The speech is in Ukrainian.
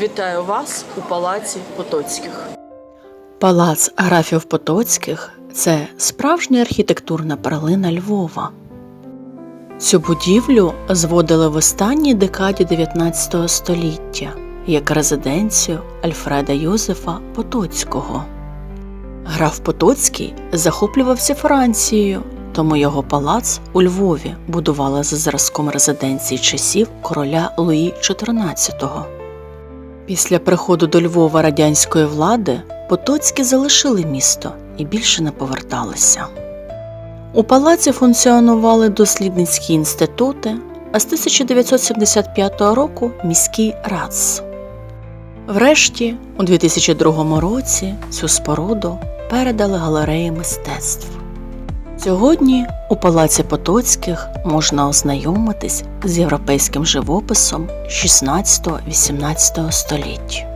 Вітаю вас у палаці Потоцьких. Палац графів Потоцьких це справжня архітектурна перлина Львова. Цю будівлю зводили в останній декаді 19 століття як резиденцію Альфреда Йозефа Потоцького. Граф Потоцький захоплювався Францією, тому його палац у Львові будували за зразком резиденції часів короля Луї XIV. Після приходу до Львова радянської влади Потоцькі залишили місто і більше не поверталися. У палаці функціонували дослідницькі інститути, а з 1975 року міський РАЦ. Врешті, у 2002 році цю споруду передали галереї мистецтв. Сьогодні у палаці Потоцьких можна ознайомитись з європейським живописом 16-18 століть.